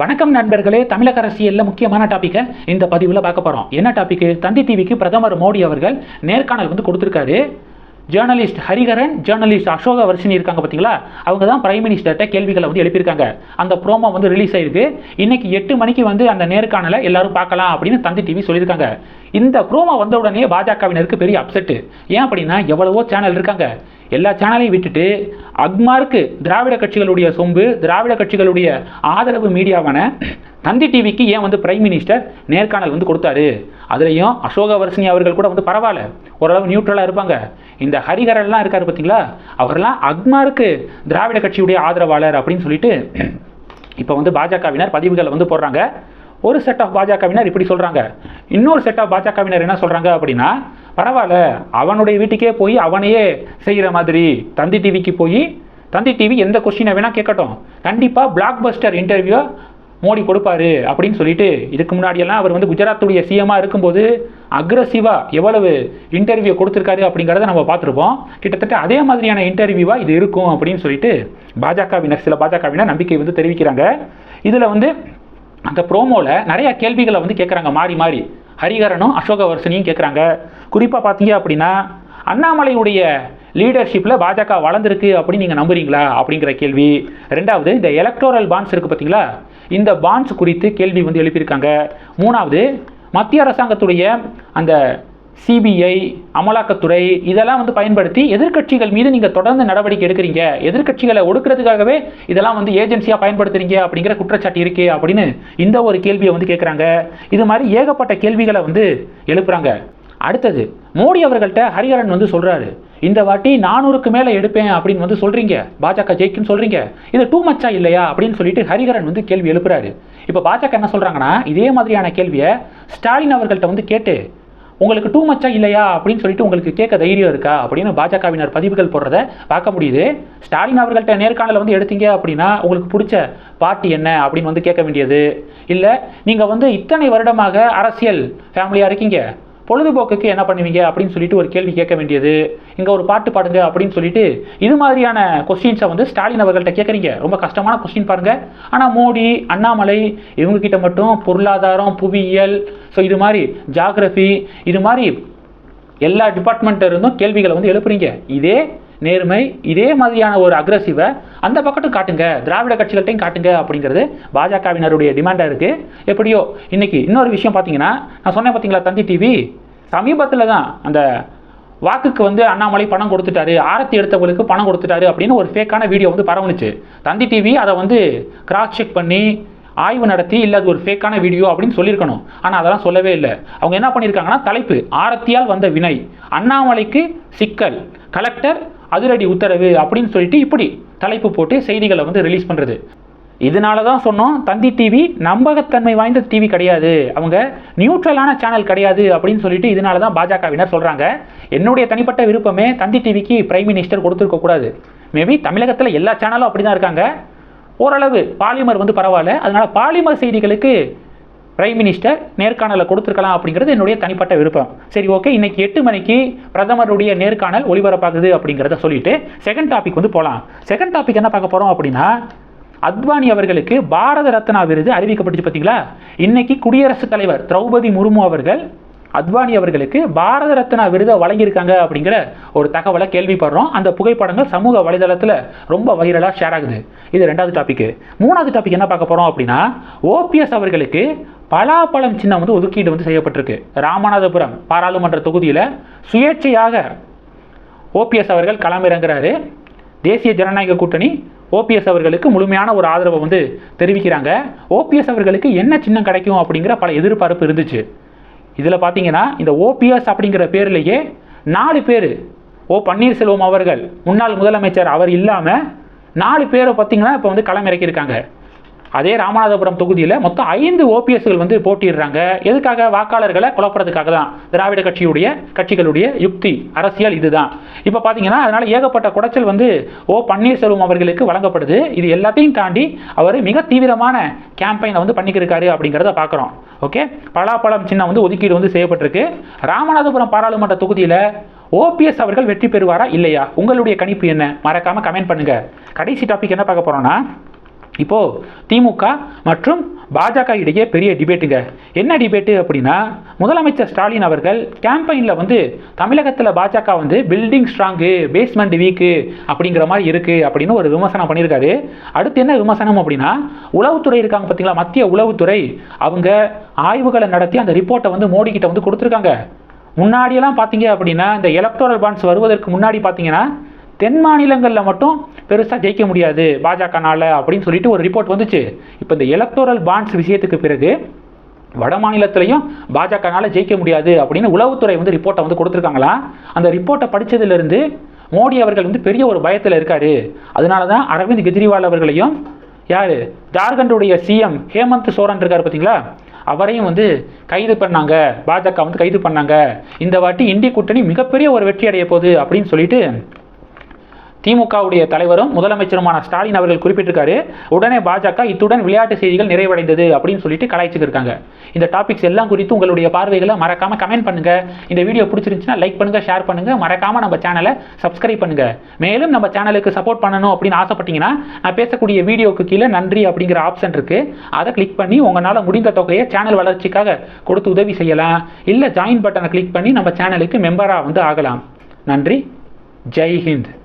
வணக்கம் நண்பர்களே தமிழக அரசியலில் முக்கியமான டாப்பிக்கை இந்த பதிவில் பார்க்க போகிறோம் என்ன டாபிக் தந்தி டிவிக்கு பிரதமர் மோடி அவர்கள் நேர்காணல் வந்து கொடுத்துருக்காரு. ஜேர்னலிஸ்ட் ஹரிகரன் ஜேர்னலிஸ்ட் அசோக வர்ஷினி இருக்காங்க பார்த்தீங்களா? அவங்க தான் பிரைம் மினிஸ்டர்கிட்ட கேள்விகளை வந்து எழுப்பியிருக்காங்க. அந்த ப்ரோமோ வந்து ரிலீஸ் ஆயிருக்கு. இன்னைக்கு எட்டு மணிக்கு வந்து அந்த நேர்காணலை எல்லாரும் பார்க்கலாம் அப்படின்னு தந்தி டிவி சொல்லியிருக்காங்க. இந்த ப்ரோமோ வந்த உடனே பாஜகவினருக்கு பெரிய அப்செட்டு ஏன் அப்படின்னா எவ்வளவோ சேனல் இருக்காங்க. எல்லா சேனலையும் விட்டுட்டு அக்மார்க்கு திராவிட கட்சிகளுடைய சொம்பு திராவிட கட்சிகளுடைய ஆதரவு மீடியாவான தந்தி டிவிக்கு ஏன் வந்து பிரைம் மினிஸ்டர் நேர்காணல் வந்து கொடுத்தாரு? அதுலேயும் அசோக வர்ஷினி அவர்கள் கூட வந்து பரவாயில்ல. ஓரளவு நியூட்ரலாக இருப்பாங்க. இந்த ஹரிகரன்லாம் இருக்காரு பார்த்தீங்களா அவர்லாம் அக்மாருக்கு திராவிட கட்சியுடைய ஆதரவாளர் அப்படின்னு சொல்லிட்டு இப்போ வந்து பாஜகவினர் பதிவுகளை வந்து போடுறாங்க. ஒரு செட் ஆஃப் பாஜகவினர் இப்படி சொல்கிறாங்க இன்னொரு செட் ஆஃப் பாஜகவினர் என்ன சொல்கிறாங்க அப்படின்னா பரவாயில்ல அவனுடைய வீட்டுக்கே போய் அவனையே செய்கிற மாதிரி. தந்தி டிவிக்கு போய் தந்தி டிவி எந்த கொஸ்டினை வேணால் கேட்கட்டும். கண்டிப்பாக பிளாக் பஸ்டர் இன்டர்வியூ மோடி கொடுப்பாரு அப்படின்னு சொல்லிட்டு இதுக்கு முன்னாடியெல்லாம் அவர் வந்து குஜராத்துடைய சிஎம்மாக இருக்கும்போது அக்ரஸிவாக எவ்வளவு இன்டர்வியூ கொடுத்துருக்காரு அப்படிங்கிறத நம்ம பார்த்துருப்போம். கிட்டத்தட்ட அதே மாதிரியான இன்டர்வியூவாக இது இருக்கும் அப்படின்னு சொல்லிட்டு பாஜகவினர் சில பாஜகவினர் நம்பிக்கை வந்து தெரிவிக்கிறாங்க. இதில் வந்து அந்த ப்ரோமோவில் நிறைய கேள்விகளை வந்து கேட்குறாங்க மாறி மாறி. ஹரிகரனும் அசோகவர்சனையும் கேட்குறாங்க குறிப்பாக பார்த்தீங்க அப்படின்னா அண்ணாமலையுடைய லீடர்ஷிப்பில் பாஜக வளர்ந்துருக்கு அப்படின்னு நீங்கள் நம்புறீங்களா? அப்படிங்கிற கேள்வி. ரெண்டாவது இந்த எலக்டோரல் பாண்ட்ஸ் இருக்குது பார்த்தீங்களா இந்த பாண்ட்ஸ் குறித்து கேள்வி வந்து எழுப்பியிருக்காங்க. மூணாவது மத்திய அரசாங்கத்துடைய அந்த சிபிஐ அமலாக்கத்துறை இதெல்லாம் வந்து பயன்படுத்தி எதிர்க்கட்சிகள் மீது நீங்கள் தொடர்ந்து நடவடிக்கை எடுக்கிறீங்க. எதிர்க்கட்சிகளை ஒடுக்கிறதுக்காகவே இதெல்லாம் வந்து ஏஜென்சியாக பயன்படுத்துறீங்க அப்படிங்கிற குற்றச்சாட்டு இருக்கே அப்படின்னு இந்த ஒரு கேள்வியை வந்து கேட்குறாங்க இது மாதிரி ஏகப்பட்ட கேள்விகளை வந்து எழுப்புறாங்க. அடுத்தது மோடி அவர்கள்ட்ட ஹரிஹரன் வந்து சொல்கிறாரு இந்த வாட்டி நானூறுக்கு மேலே எடுப்பேன் அப்படின்னு வந்து சொல்கிறீங்க பாஜக ஜெயிக்குன்னு சொல்கிறீங்க இது டூ மச்சா இல்லையா அப்படின்னு சொல்லிட்டு ஹரிஹரன் வந்து கேள்வி எழுப்புறாரு. இப்போ பாஜக என்ன சொல்கிறாங்கன்னா இதே மாதிரியான கேள்வியை ஸ்டாலின் அவர்கள்ட்ட வந்து கேட்டு உங்களுக்கு டூ மச்சா இல்லையா அப்படின்னு சொல்லிட்டு உங்களுக்கு கேட்க தைரியம் இருக்கா அப்படின்னு பாஜகவினர் பதிவுகள் போடுறத பார்க்க முடியுது. ஸ்டாலின் அவர்கள்ட்ட நேர்காணல வந்து எடுத்தீங்க அப்படின்னா உங்களுக்கு பிடிச்ச பார்ட்டி என்ன அப்படின்னு வந்து கேட்க வேண்டியது. இல்லை நீங்கள் வந்து இத்தனை வருடமாக அரசியல் ஃபேமிலியாக இருக்கீங்க. பொழுதுபோக்குக்கு என்ன பண்ணுவீங்க அப்படின்னு சொல்லிட்டு ஒரு கேள்வி கேட்க வேண்டியது. இங்கே ஒரு பாட்டு பாடுங்க அப்படின்னு சொல்லிட்டு இது மாதிரியான கொஸ்டின்ஸை வந்து ஸ்டாலின் அவர்கள்ட்ட கேட்குறீங்க. ரொம்ப கஷ்டமான கொஸ்டின் பாருங்க. ஆனால் மோடி அண்ணாமலை இவங்க கிட்ட மட்டும் பொருளாதாரம் புவியியல் ஸோ இது மாதிரி ஜாகிரபி இது மாதிரி எல்லா டிபார்ட்மெண்ட்டில் இருந்தும் கேள்விகளை வந்து எழுப்புறீங்க. இதே நேர்மை இதே மாதிரியான ஒரு அக்ரஸிவை அந்த பக்கத்தும் காட்டுங்க. திராவிட கட்சிகள்கிட்டையும் காட்டுங்க அப்படிங்கிறது பாஜகவினருடைய டிமாண்டாக இருக்குது எப்படியோ இன்றைக்கி இன்னொரு விஷயம் பார்த்தீங்கன்னா நான் சொன்னேன் பார்த்தீங்களா தந்தி டிவி சமீபத்தில் தான் அந்த வாக்குக்கு வந்து அண்ணாமலை பணம் கொடுத்துட்டாரு ஆரத்தி எடுத்தவங்களுக்கு பணம் கொடுத்துட்டாரு அப்படின்னு ஒரு ஃபேக்கான வீடியோ வந்து பரவணுச்சு தந்தி டிவி அதை வந்து கிராஸ் செக் பண்ணி ஆய்வு நடத்தி இல்லை அது ஒரு ஃபேக்கான வீடியோ அப்படின்னு சொல்லியிருக்கணும். ஆனால் அதெல்லாம் சொல்லவே இல்லை. அவங்க என்ன பண்ணியிருக்காங்கன்னா தலைப்பு ஆரத்தியால் வந்த வினை. அண்ணாமலைக்கு சிக்கல். கலெக்டர் அதிரடி உத்தரவு அப்படின்னு சொல்லிட்டு இப்படி தலைப்பு போட்டு செய்திகளை வந்து ரிலீஸ் பண்ணுறது இதனால தான் சொன்னோம் தந்தி டிவி நம்பகத்தன்மை வாய்ந்த டிவி கிடையாது. அவங்க நியூட்ரலான சேனல் கிடையாது அப்படின்னு சொல்லிட்டு இதனால தான் பாஜகவினர் சொல்கிறாங்க என்னுடைய தனிப்பட்ட விருப்பமே தந்தி டிவிக்கு பிரைம் மினிஸ்டர் கொடுத்துருக்கக்கூடாது மேபி தமிழகத்தில் எல்லா சேனலும் அப்படி தான் இருக்காங்க. ஓரளவு பாலிமர் வந்து பரவாயில்ல. அதனால் பாலிமர் செய்திகளுக்கு பிரைம் மினிஸ்டர் நேர்காணலை கொடுத்துருக்கலாம் அப்படிங்கிறது என்னுடைய தனிப்பட்ட விருப்பம். சரி ஓகே இன்னைக்கு எட்டு மணிக்கு பிரதமருடைய நேர்காணல் ஒளிபரப்பாகுது அப்படிங்கிறத சொல்லிட்டு செகண்ட் டாபிக் வந்து போகலாம் செகண்ட் டாபிக் என்ன பார்க்க போகிறோம் அப்படின்னா அத்வானி அவர்களுக்கு பாரத ரத்னா விருது அறிவிக்கப்பட்டுச்சு பார்த்தீங்களா? இன்னைக்கு குடியரசுத் தலைவர் திரௌபதி முர்மு அவர்கள் அத்வானி அவர்களுக்கு பாரத ரத்னா விருதை வழங்கியிருக்காங்க அப்படிங்கிற ஒரு தகவலை கேள்விப்படுறோம். அந்த புகைப்படங்கள் சமூக வலைதளத்தில் ரொம்ப வைரலாக ஷேர் ஆகுது. இது ரெண்டாவது டாபிக் மூணாவது டாபிக் என்ன பார்க்க போகிறோம் அப்படின்னா ஓபிஎஸ் அவர்களுக்கு பலாப்பழம் சின்னம் வந்து ஒதுக்கீடு வந்து செய்யப்பட்டிருக்கு. ராமநாதபுரம் பாராளுமன்ற தொகுதியில் சுயேட்சையாக ஓபிஎஸ் அவர்கள் களமிறங்குறாரு. தேசிய ஜனநாயக கூட்டணி ஓபிஎஸ் அவர்களுக்கு முழுமையான ஒரு ஆதரவை வந்து தெரிவிக்கிறாங்க. ஓபிஎஸ் அவர்களுக்கு என்ன சின்னம் கிடைக்கும் அப்படிங்கிற பல எதிர்பார்ப்பு இருந்துச்சு. இதில் பார்த்தீங்கன்னா இந்த ஓபிஎஸ் அப்படிங்கிற பேர்லேயே நாலு பேர் ஓ பன்னீர்செல்வம் அவர்கள் முன்னாள் முதலமைச்சர் அவர் இல்லாமல் நாலு பேரை பார்த்தீங்கன்னா இப்போ வந்து களமிறக்கியிருக்காங்க. அதே ராமநாதபுரம் தொகுதியில் மொத்தம் ஐந்து ஓபிஎஸ்கள் வந்து போட்டிடுறாங்க எதுக்காக? வாக்காளர்களை குழப்பறதுக்காக தான் திராவிட கட்சியுடைய கட்சிகளுடைய யுக்தி அரசியல் இதுதான். இப்போ பார்த்தீங்கன்னா அதனால் ஏகப்பட்ட குடைச்சல் வந்து ஓ பன்னீர்செல்வம் அவர்களுக்கு வழங்கப்படுது. இது எல்லாத்தையும் தாண்டி அவர் மிக தீவிரமான கேம்பெயினை வந்து பண்ணிக்கிருக்காரு அப்படிங்கிறத பார்க்குறோம் ஓகே? பலாப்பழம் சின்ன வந்து ஒதுக்கீடு வந்து செய்யப்பட்டிருக்கு. ராமநாதபுரம் பாராளுமன்ற தொகுதியில் ஓபிஎஸ் அவர்கள் வெற்றி பெறுவாரா இல்லையா? உங்களுடைய கணிப்பு என்ன? மறக்காமல் கமெண்ட் பண்ணுங்க. கடைசி டாபிக் என்ன பார்க்க போகிறோன்னா இப்போது திமுக மற்றும் பாஜக இடையே பெரிய டிபேட்டுங்க என்ன டிபேட்டு அப்படின்னா முதலமைச்சர் ஸ்டாலின் அவர்கள் கேம்பெயினில் வந்து தமிழகத்தில் பாஜக வந்து பில்டிங் ஸ்ட்ராங்கு பேஸ்மெண்ட் வீக்கு அப்படிங்கிற மாதிரி இருக்குது அப்படின்னு ஒரு விமர்சனம் பண்ணியிருக்காரு. அடுத்து என்ன விமர்சனம் அப்படின்னா உளவுத்துறை இருக்காங்க பார்த்தீங்களா மத்திய உளவுத்துறை அவங்க ஆய்வுகளை நடத்தி அந்த ரிப்போர்ட்டை வந்து மோடி வந்து கொடுத்துருக்காங்க. முன்னாடியெல்லாம் பார்த்தீங்க அப்படின்னா இந்த எலக்ட்ரல் பாண்ட்ஸ் வருவதற்கு முன்னாடி பார்த்தீங்கன்னா தென் மாநிலங்களில் மட்டும் பெருசாக ஜெயிக்க முடியாது பாஜகனால் அப்படின்னு சொல்லிட்டு ஒரு ரிப்போர்ட் வந்துச்சு. இப்போ இந்த எலக்டோரல் பாண்ட்ஸ் விஷயத்துக்கு பிறகு வட மாநிலத்திலையும் பாஜகனால் ஜெயிக்க முடியாது அப்படின்னு உளவுத்துறை வந்து ரிப்போர்ட்டை வந்து கொடுத்துருக்காங்களா? அந்த ரிப்போர்ட்டை படித்ததுலேருந்து மோடி அவர்கள் வந்து பெரிய ஒரு பயத்தில் இருக்கார். அதனால தான் அரவிந்த் கெஜ்ரிவால் அவர்களையும் யார்? ஜார்க்கண்டுடைய சிஎம் ஹேமந்த் சோரன் இருக்கார் பார்த்தீங்களா அவரையும் வந்து கைது பண்ணாங்க. பாஜக வந்து கைது பண்ணாங்க. இந்த வாட்டி இந்திய கூட்டணி மிகப்பெரிய ஒரு வெற்றி அடைய போகுது அப்படின்னு சொல்லிட்டு திமுகவுடைய தலைவரும் முதலமைச்சருமான ஸ்டாலின் அவர்கள் குறிப்பிட்டிருக்காரு உடனே பாஜக இத்துடன் விளையாட்டு செய்திகள் நிறைவடைந்தது அப்படின்னு சொல்லிட்டு கலாய்ச்சிட்டு இருக்காங்க. இந்த டாபிக்ஸ் எல்லாம் குறித்து உங்களுடைய பார்வைகளை மறக்காம கமெண்ட் பண்ணுங்க. இந்த வீடியோ பிடிச்சிருந்துச்சுன்னா லைக் பண்ணுங்க ஷேர் பண்ணுங்க. மறக்காம நம்ம சேனலை சப்ஸ்கிரைப் பண்ணுங்க. மேலும் நம்ம சேனலுக்கு சப்போர்ட் பண்ணணும் அப்படின்னு ஆசைப்பட்டீங்கன்னா நான் பேசக்கூடிய வீடியோக்கு கீழே நன்றி அப்படிங்கிற ஆப்ஷன் இருக்கு. அதை கிளிக் பண்ணி உங்களால் முடிந்த தொகையை சேனல் வளர்ச்சிக்காக கொடுத்து உதவி செய்யலாம். இல்லை ஜாயின் பட்டனை கிளிக் பண்ணி நம்ம சேனலுக்கு மெம்பராக வந்து ஆகலாம். நன்றி. ஜெய் ஹிந்த்.